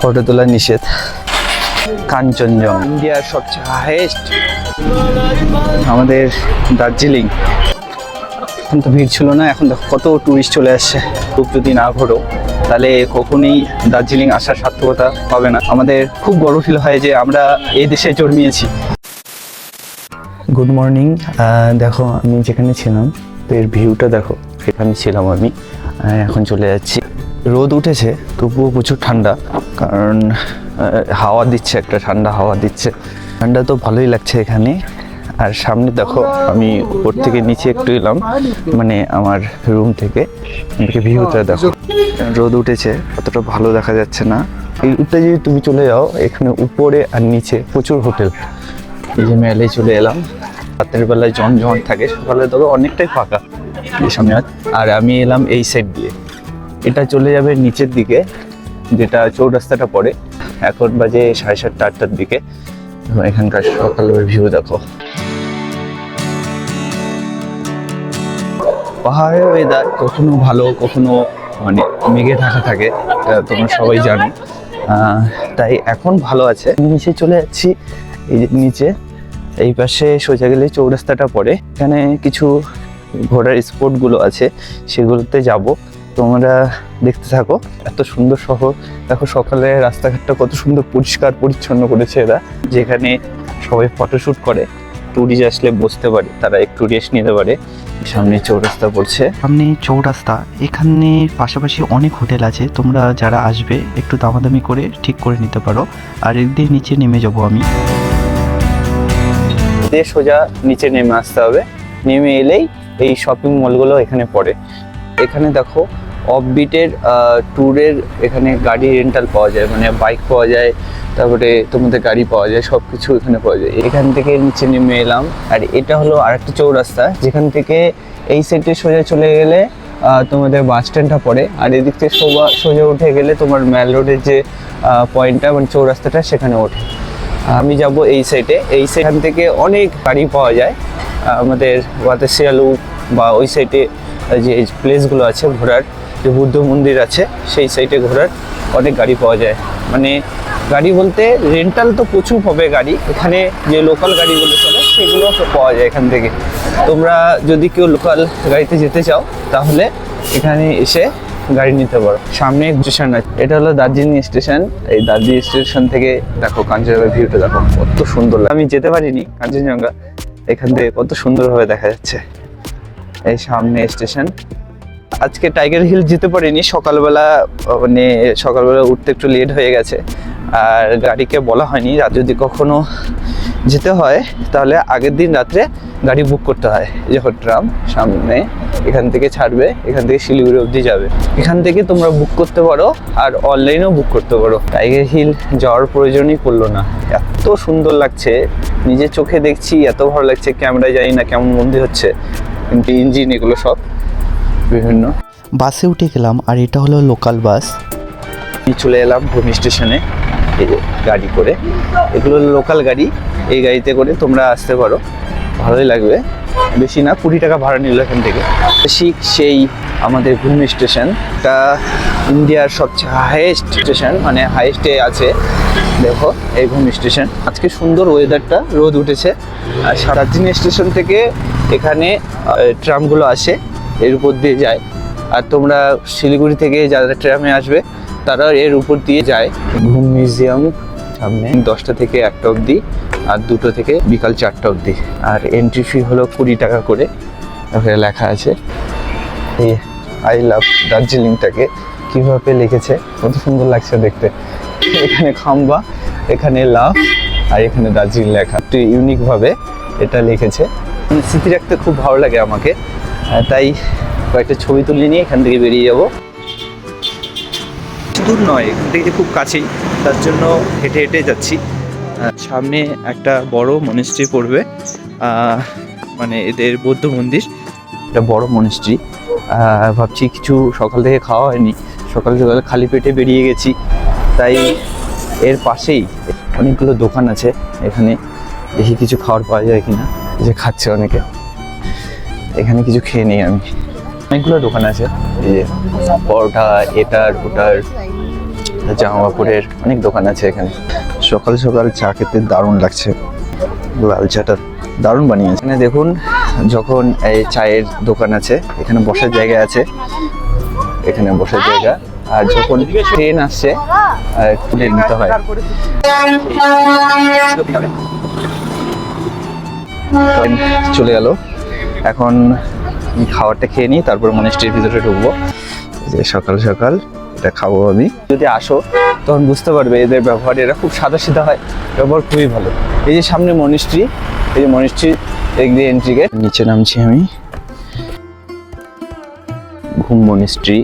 Photo তোলা নিষেধ। কাঞ্চনজঙ্ঘা। ইন্ডিয়ার সবচেয়ে হাইয়েস্ট আমাদের দার্জিলিং। এখন তো ভিড় ছিল না এখন দেখো কত টুরিস্ট চলে আসছে। খুব যদি না ঘোরো তাহলে কখনোই দার্জিলিং আসার সার্থকতা পাবে না। আমাদের খুব গর্ব ফিল হয় যে আমরা এই দেশে জন্মিয়েছি। গুড মর্নিং দেখো আমি যেখানে ছিলাম তো এর ভিউটা দেখো সেখানে ছিলাম আমি। এখন চলে যাচ্ছি। রোদ উঠেছে, তবুও প্রচুর ঠান্ডা। কারণ হাওয়া দিচ্ছে, একটা ঠান্ডা হাওয়া দিচ্ছে। ঠান্ডা তো ভালোই লাগছে এখানে। আর সামনে দেখো, আমি উপর থেকে নিচে একটু এলাম। মানে আমার রুম থেকে। ভিউটা দেখো। রোদ উঠেছে, অতটা ভালো দেখা যাচ্ছে না। এই উঠে যদি তুমি চলে যাও, এখানে উপরে আর নিচে প্রচুর হোটেল। এই যে মেলে চলে এলাম। রাতের বেলায় জমজমাট থাকে, সকালে তবে অনেকটাই ফাঁকা। এই সামনে আর আমি এলাম এই সাইড দিয়ে। এটা চলে যাবে নিচের দিকে, যেটা চৌরাস্তাটা পড়ে। এখন বাজে সাড়ে সাতটা, আটটার দিকে। এখানকার সকালের ভিউ দেখো। পাহাড়ের ওয়েদার কখনো ভালো, কখনো মানে মেঘে ঢাকা থাকে তোমরা সবাই জানো। তাই এখন ভালো আছে। নিচে চলে যাচ্ছি, এই যে নিচে। এই পাশে সোজা গেলে চৌরাস্তাটা পড়ে। এখানে কিছু ঘোরার স্পটগুলো আছে, সেগুলোতে যাব। তোমরা দেখতে থাকো। এত সুন্দর শহর। দেখো সকালে রাস্তাঘাটটা কত সুন্দর পরিষ্কার পরিচ্ছন্ন করেছে এরা। যেখানে সবাই ফটোশ্যুট করে ট্যুরিস্ট আসলে বসতে পারে তারা একটু রেস্ট নিতে পারে। সামনে চৌরাস্তা পড়ছে। সামনে চৌরাস্তা এখানে পাশাপাশি অনেক হোটেল আছে। তোমরা যারা আসবে একটু দামাদামি করে ঠিক করে নিতে পারো। আর এর দিয়ে নিচে নেমে যাব আমি। সোজা নিচে নেমে আসতে হবে। নেমে এলেই এই শপিং মলগুলো এখানে পড়ে। এখানে দেখো অফবিটের ট্যুরের এখানে গাড়ি রেন্টাল পাওয়া যায় মানে বাইক পাওয়া যায়, তারপরে তোমাদের গাড়ি পাওয়া যায় সব কিছু এখানে পাওয়া যায়। এখান থেকে নিচে নেমে এলাম, আর এটা হলো আরেকটা চৌরাস্তা, যেখান থেকে এই সাইডে সোজা চলে গেলে তোমাদের বাস স্ট্যান্ডটা পড়ে, আর এদিক থেকে সোজা সোজা উঠে গেলে তোমার ম্যাল রোডের যে পয়েন্টটা মানে চৌরাস্তাটা, সেখানে ওঠে। আমি যাব এই সাইডে এই সেখান থেকে অনেক গাড়ি পাওয়া যায় আমাদের ওয়াতে শিয়ালু বা ওই সাইডে যে প্লেসগুলো আছে ঘোরার যে বুদ্ধ মন্দির আছে, সেই সাইডে ঘোরার অনেক গাড়ি পাওয়া যায়। মানে গাড়ি বলতে রেন্টাল তো প্রচুর হবে গাড়ি, এখানে যে লোকাল গাড়িগুলো চলে সেগুলো পাওয়া যায় এখান থেকে। তোমরা যদি কেউ লোকাল গাড়িতে যেতে চাও, তাহলে এখানে এসে গাড়ি নিতে পারো। সামনে স্টেশন আছে, এটা হলো দার্জিলিং স্টেশন এই দার্জিলিং স্টেশন থেকে দেখো কাঞ্চনজঙ্ঘা ভিউটা দেখো, কত সুন্দর আমি যেতে পারিনি কাঞ্চনজঙ্ঘা। এখান থেকে কত সুন্দরভাবে দেখা যাচ্ছে। এই সামনে স্টেশন আজকে টাইগার হিল যেতে পারিনি সকালবেলা মানে সকালবেলা উঠতে একটু লেট হয়ে গেছে। আর গাড়িকে বলা হয়নি, রাত যদি কখনো যেতে হয়, তাহলে আগের দিন রাত্রে গাড়ি বুক করতে হয়। যখন ট্রাম সামনে, এখান থেকে ছাড়বে, এখান থেকে শিলিগুড়ি অবধি যাবে। এখান থেকে তোমরা বুক করতে পারো, আর অনলাইনেও বুক করতে পারো। টাইগার হিল যাওয়ার প্রয়োজনই পড়ল না। এত সুন্দর লাগছে, নিজের চোখে দেখছি, এত ভালো লাগছে ক্যামেরায় জানি না কেমন মন্দির হচ্ছে, কিন্তু ইঞ্জিন এগুলো সব। বিভিন্ন। বাসে উঠে গেলাম আর এটা হলো লোকাল বাস চলে এলাম ভূমি স্টেশনে এই যে গাড়ি করে। এগুলো লোকাল গাড়ি এই গাড়িতে করে তোমরা আসতে পারো। ভালোই লাগবে। বেশি না কুড়ি টাকা ভাড়া নিল এখান থেকে। ঠিক সেই আমাদের ভূমি স্টেশন এটা ইন্ডিয়ার সবচেয়ে হাইয়েস্ট স্টেশন মানে হাইয়েস্টে আছে। দেখো এই ভূমি স্টেশন আজকে সুন্দর ওয়েদারটা রোদ উঠেছে। আর সারাদিন স্টেশন থেকে এখানে ট্রামগুলো আসে। এর উপর দিয়ে যায়। আর তোমরা শিলিগুড়ি থেকে যারা ট্রামে আসবে তারা এর উপর দিয়ে যায়। ঘুম মিউজিয়াম সামনে দশটা থেকে একটা অবধি আর দুটো থেকে বিকাল চারটা অবধি। আর এন্ট্রি ফি হলো কুড়ি টাকা করে। ওখানে লেখা আছে এই আই লাভ দার্জিলিংটাকে কীভাবে লিখেছে? কত সুন্দর লাগছে দেখতে। এখানে খাম্বা, এখানে লাভ আর এখানে দার্জিলিং লেখা। একটু ইউনিকভাবে এটা লিখেছে। মানে স্মৃতি রাখতে খুব ভালো লাগে আমাকে। তাই কয়েকটা ছবি তুলে নিয়ে এখান থেকে বেরিয়ে যাব। দূর নয় এখান থেকে খুব কাছেই তার জন্য হেঁটে হেঁটে যাচ্ছি। সামনে একটা বড় মনিস্ট্রি পড়বে মানে এদের বৌদ্ধ মন্দির। একটা বড় মনিস্ট্রি ভাবছি কিছু সকাল থেকে খাওয়া হয়নি সকাল সকাল খালি পেটে বেরিয়ে গেছি। তাই এর পাশেই অনেকগুলো দোকান আছে এখানে দেখি কিছু খাবার পাওয়া যায় কিনা যে খাচ্ছে অনেকে। এখানে কিছু খেয়ে নিই আমি। অনেকগুলো দোকান আছে, এই যে পরোটা, এটার, ওটার জামা কাপড়ের অনেক দোকান আছে এখানে। সকাল সকাল চা খেতে দারুণ লাগছে। লাল চাটা দারুণ বানিয়েছে। এখানে দেখুন, যখন এই চায়ের দোকান আছে, এখানে বসার জায়গা আছে। এখানে বসার জায়গা। আর যখন ট্রেন আসছে তুলে নিতে হয়। চলে গেল। এখন খাবারটা খেয়ে নিই, তারপর মনেস্ট্রির ভিতরে ঢুকবো। যে সকাল সকাল, এটা খাব আমি। যদি আসো, তখন বুঝতে পারবে এদের ব্যবহার এরা খুব সাদা সিধা হয়। ব্যবহার খুবই ভালো। এই যে সামনে মনিস্ট্রি এই যে মনিস্ট্রি এক দিয়ে এন্ট্রি গেট নিচে নামছি আমি। ঘুম মনিস্ট্রি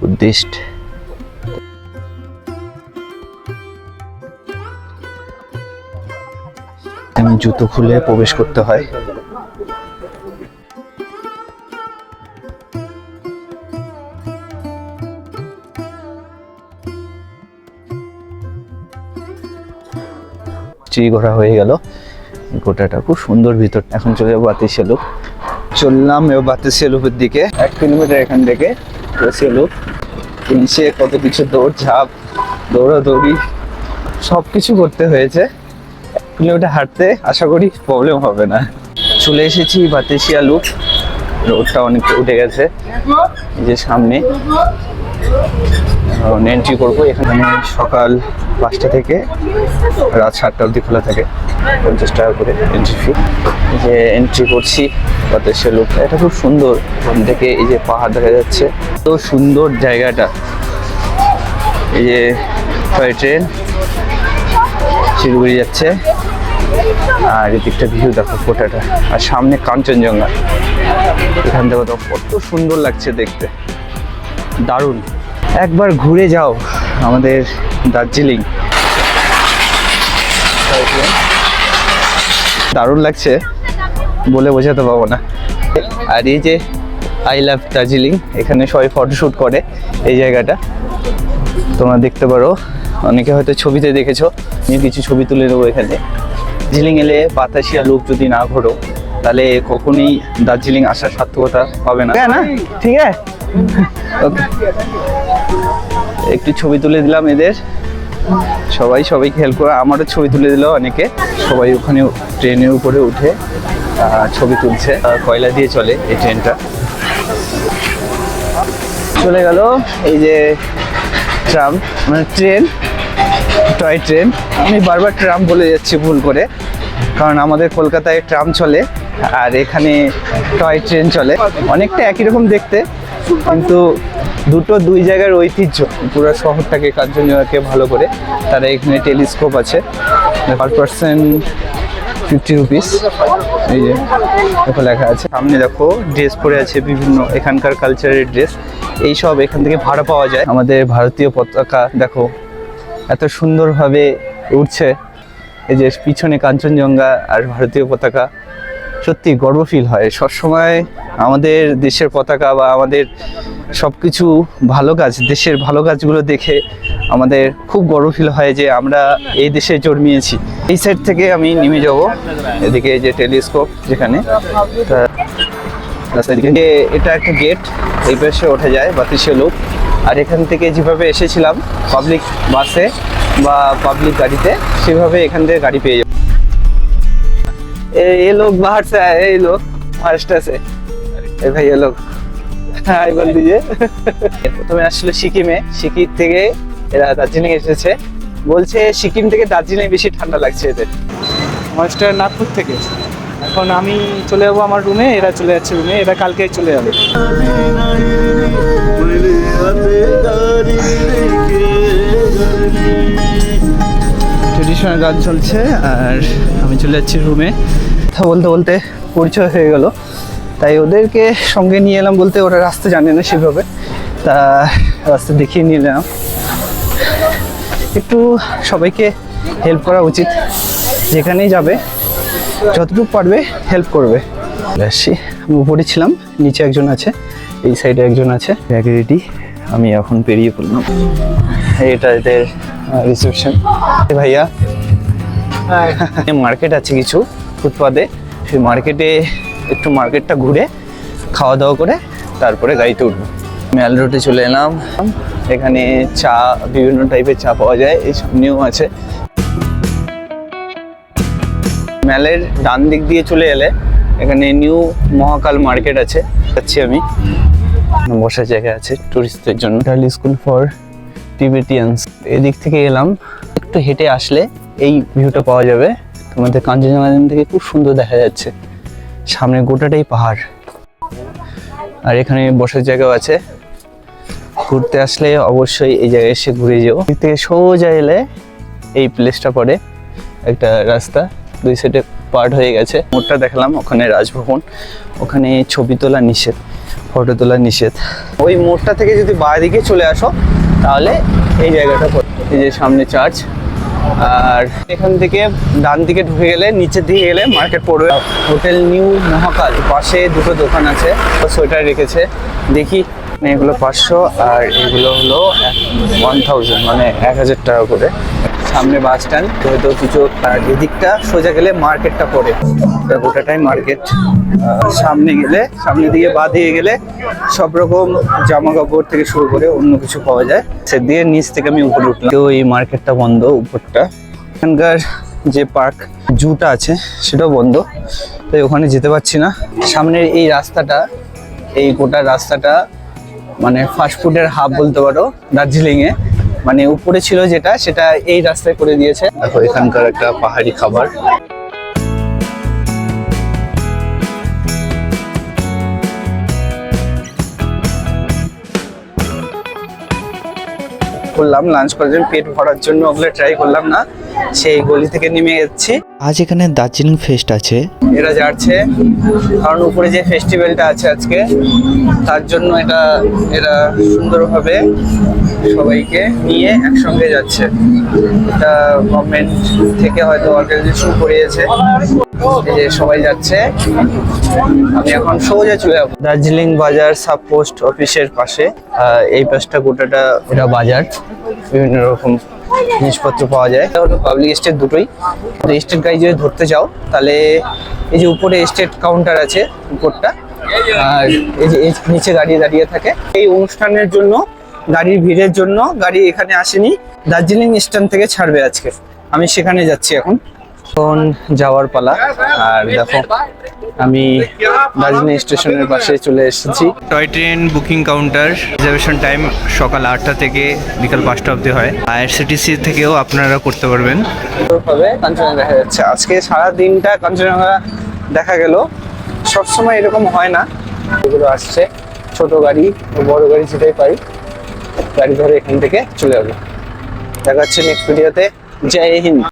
বুদ্ধিস্ট জুতো খুলে প্রবেশ করতে হয়। চিড়ি ঘোরা হয়ে গেল। গোটাটা খুব সুন্দর ভিতর। এখন চলে যাব বাতি সেলুপ চললাম এবার বাতি সেলুপের দিকে। এক কিলোমিটার এখান থেকে সেলুপ নিচে কত কিছু, দৌড়, ঝাঁপ, দৌড়াদৌড়ি সব কিছু করতে হয়েছে। এক কিলোমিটার হাঁটতে আশা করি প্রবলেম হবে না। চলে এসেছি বাতেশিয়া লুপ রোডটা অনেকটা উঠে গেছে। এই যে সামনে। এন্ট্রি করব। এখানে সকাল পাঁচটা থেকে রাত সাতটা অবধি খোলা থাকে, পঞ্চাশ টাকা করে এন্ট্রি ফি যে এন্ট্রি করছি, বাতাসের লোক এটা খুব সুন্দর। ওখান থেকে এই যে পাহাড় দেখা যাচ্ছে। তো সুন্দর জায়গাটা। এই যে টয় ট্রেন শিলিগুড়ি যাচ্ছে। আর এদিকটা ভিউ দেখো কোটাটা। আর সামনে কাঞ্চনজঙ্ঘা। এখান থেকে তো কত সুন্দর লাগছে দেখতে। দারুণ। একবার ঘুরে যাও আমাদের দার্জিলিং। দারুণ লাগছে, বলে বোঝাতে পারব না। আর এই যে আই লাভ দার্জিলিং এখানে সবাই ফটোশ্যুট করে এই জায়গাটা। তোমরা দেখতে পারো, অনেকে হয়তো ছবিতে দেখেছ আমি কিছু ছবি তুলে নেব এখানে। দার্জিলিং এলে বাতাসিয়া লোক যদি না ঘোরো তাহলে কখনই দার্জিলিং আসার সার্থকতা পাবে না। হ্যাঁ না? ঠিক আছে। ওকে। একটু ছবি তুলে দিলাম এদের। সবাই সবাইকে হেল্প করে। আমারও ছবি তুলে দিল অনেকে। সবাই ওখানে ট্রেনের উপরে উঠে ছবি তুলছে। কয়লা দিয়ে চলে এই ট্রেনটা। চলে গেল এই যে ট্রাম মানে ট্রেন টয় ট্রেন। আমি বারবার ট্রাম বলে যাচ্ছি ভুল করে। কারণ আমাদের কলকাতায় ট্রাম চলে। আর এখানে টয় ট্রেন চলে। অনেকটা একই রকম দেখতে, কিন্তু দুটো দুই জায়গার ঐতিহ্য। পুরো শহরটাকে, কাঞ্চনজঙ্ঘাকে ভালো করে। তারা এখানে টেলিস্কোপ আছে। Per percent fifty rupees. এই যে দেখো লেখা আছে। সামনে দেখো, ড্রেস পরে আছে বিভিন্ন এখানকার কালচারের ড্রেস। এই সব এখান থেকে ভাড়া পাওয়া যায়। আমাদের ভারতীয় পতাকা, দেখো, এত সুন্দরভাবে উঠছে এই যে, পিছনে কাঞ্চনজঙ্ঘা আর ভারতীয় পতাকা। সত্যি গর্ব ফিল হয়। সবসময় আমাদের দেশের পতাকা বা আমাদের সব কিছু ভালো কাজ, দেশের ভালো কাজগুলো দেখে আমাদের খুব গর্ব ফিল হয় যে আমরা এই দেশে জন্মিয়েছি। এই সাইড থেকে আমি নেমে যাব, এদিকে যে টেলিস্কোপ যেখানে এটা একটা গেট এই পাশে ওঠা যায় বাতিশে লোক। আর এখান থেকে যেভাবে এসেছিলাম পাবলিক বাসে বা পাবলিক গাড়িতে, সেভাবে এখান থেকে গাড়ি পেয়ে ये ये लोग बाहर से आए हैं ये लोग महाराष्ट्र से ए भाई ये लोग হাই বল দিজে প্রথমে আসলে সিকিমে সিকিম থেকে এরা দার্জিলিং এসেছে বলছে সিকিম থেকে দার্জিলিং বেশি ঠান্ডা লাগছে এদের মাস্টার নাগপুর থেকে এখন আমি চলে যাবো আমার রুমে এরা চলে যাচ্ছে রুমে এরা কালকে চলে যাবে ট্রেডিশনাল গান চলছে আর আমি চলে যাচ্ছি রুমে কথা বলতে বলতে পরিচয় হয়ে গেল। তাই ওদেরকে সঙ্গে নিয়ে এলাম বলতে ওরা রাস্তা জানে না সেভাবে। তা রাস্তা দেখিয়ে নিয়ে এলাম। একটু সবাইকে হেল্প করা উচিত। যেখানেই যাবে যতটুকু পারবে হেল্প করবে। আসছি আমি উপরে ছিলাম নিচে একজন আছে এই সাইডে একজন আছে। ব্যাগ রেডি আমি এখন পেরিয়ে পড়লাম। এটা এদের রিসেপশন ভাইয়া মার্কেট আছে কিছু। ফুটপাতে সেই মার্কেটে একটু মার্কেটটা ঘুরে খাওয়া দাওয়া করে তারপরে গাড়িতে উঠবো। ম্যাল রোডে চলে এলাম। এখানে চা, বিভিন্ন টাইপের চা পাওয়া যায়, এই সামনেও আছে। ম্যালের ডান দিক দিয়ে চলে এলে এখানে নিউ মহাকাল মার্কেট আছে, যাচ্ছি আমি। বসার জায়গা আছে টুরিস্টদের জন্য। স্কুল ফর টিবেটিয়ানস এদিক থেকে এলাম। একটু হেঁটে আসলে এই ভিউটা পাওয়া যাবে। তোমাদের কাঞ্চনজঙ্ঘা থেকে খুব সুন্দর দেখা যাচ্ছে। সামনে গোটাটাই পাহাড়। আর এখানে বসার জায়গাও আছে। ঘুরতে আসলে অবশ্যই এই জায়গায় এসে ঘুরে যেও। থেকে সোজা এলে এই প্লেসটা পড়ে। একটা রাস্তা, দুই সাইডে পার্ট হয়ে গেছে। মোড়টা দেখালাম, ওখানে রাজভবন। ওখানে ছবি তোলা নিষেধ ফটো তোলা নিষেধ। ওই মোড়টা থেকে যদি বাঁ দিকে চলে আসো, তাহলে এই জায়গাটা এই যে সামনে চার্চ আর এখান থেকে ডান দিকে ঢুকে গেলে নিচের দিকে গেলে মার্কেট পড়বে। হোটেল নিউ মহাকাল, পাশে দুটো দোকান আছে। সোয়েটার রেখেছে। দেখি, এগুলো পাঁচশো আর এগুলো হলো ওয়ান থাউজেন্ড মানে এক হাজার টাকা করে। সামনে বাস স্ট্যান্ড। হয়তো কিছু এদিকটা সোজা গেলে মার্কেটটা পড়ে। গোটাটাই মার্কেট। সামনে গেলে সামনে দিকে বা দিয়ে গেলে সব রকম জামা কাপড় থেকে শুরু করে অন্য কিছু পাওয়া যায়। সে দিয়ে নিচ থেকে আমি উপরে উঠলাম। তো এই মার্কেটটা বন্ধ, উপরটা। এখানকার যে পার্ক, জুটা আছে, সেটাও বন্ধ। তাই ওখানে যেতে পারছি না। সামনের এই রাস্তাটা, এই গোটা রাস্তাটা মানে ফাস্টফুডের হাব বলতে পারো দার্জিলিং এ মানে উপরে ছিল যেটা সেটা এই রাস্তায় করে দিয়েছে। দেখো এখানকার একটা পাহাড়ি খাবার। করলাম লাঞ্চ করার জন্য পেট ভরার জন্য ওগুলো ট্রাই করলাম না। সেই গলি থেকে নেমে যাচ্ছি। আজ এখানে দার্জিলিং ফেস্ট আছে। এরা যাচ্ছে কারণ উপরে যে ফেস্টিভ্যালটা আছে আজকে তার জন্য এটা এরা সুন্দরভাবে সবাইকে নিয়ে একসঙ্গে যাচ্ছে। এটা গভর্নমেন্ট থেকে হয়তো অর্গানাইজেশন করিয়েছে। যে সবাই যাচ্ছে, আমি এখন সোজা চলে যাব। দার্জিলিং বাজার সাব পোস্ট অফিসের পাশে এই পাশটা গোটাটা এটা বাজার। বিভিন্ন রকম জিনিসপত্র পাওয়া যায়। এটা হলো পাবলিক স্টেট দুটোই। স্টেট গাড়ি যদি ধরতে চাও, তাহলে এই যে উপরে স্টেট কাউন্টার আছে, উপরটা, আর এই যে নিচে গাড়ি দাঁড়িয়ে থাকে। এই অনুষ্ঠানের জন্য, গাড়ির ভিড়ের জন্য গাড়ি এখানে আসেনি। দার্জিলিং স্ট্যান্ড থেকে ছাড়বে আজকে। আমি সেখানে যাচ্ছি এখন। এখন যাওয়ার পালা। আর দেখো আমি দার্জিলিং স্টেশনের পাশে চলে এসেছি। Toy train booking counter reservation time সকাল আটটা থেকে বিকাল পাঁচটা অবধি হয়। আইআরসিটিসি থেকেও আপনারা করতে পারবেন। ভাবে কাঞ্চনজঙ্ঘা দেখা যাচ্ছে। আজকে সারা দিনটা কাঞ্চনজঙ্ঘা দেখা গেল। সবসময় এরকম হয় না। এগুলো আসছে ছোট গাড়ি বড় গাড়ি যেটাই পাই গাড়ি ধরে এখান থেকে চলে যাব। দেখা যাচ্ছে নেক্সট ভিডিওতে জয় হিন্দ।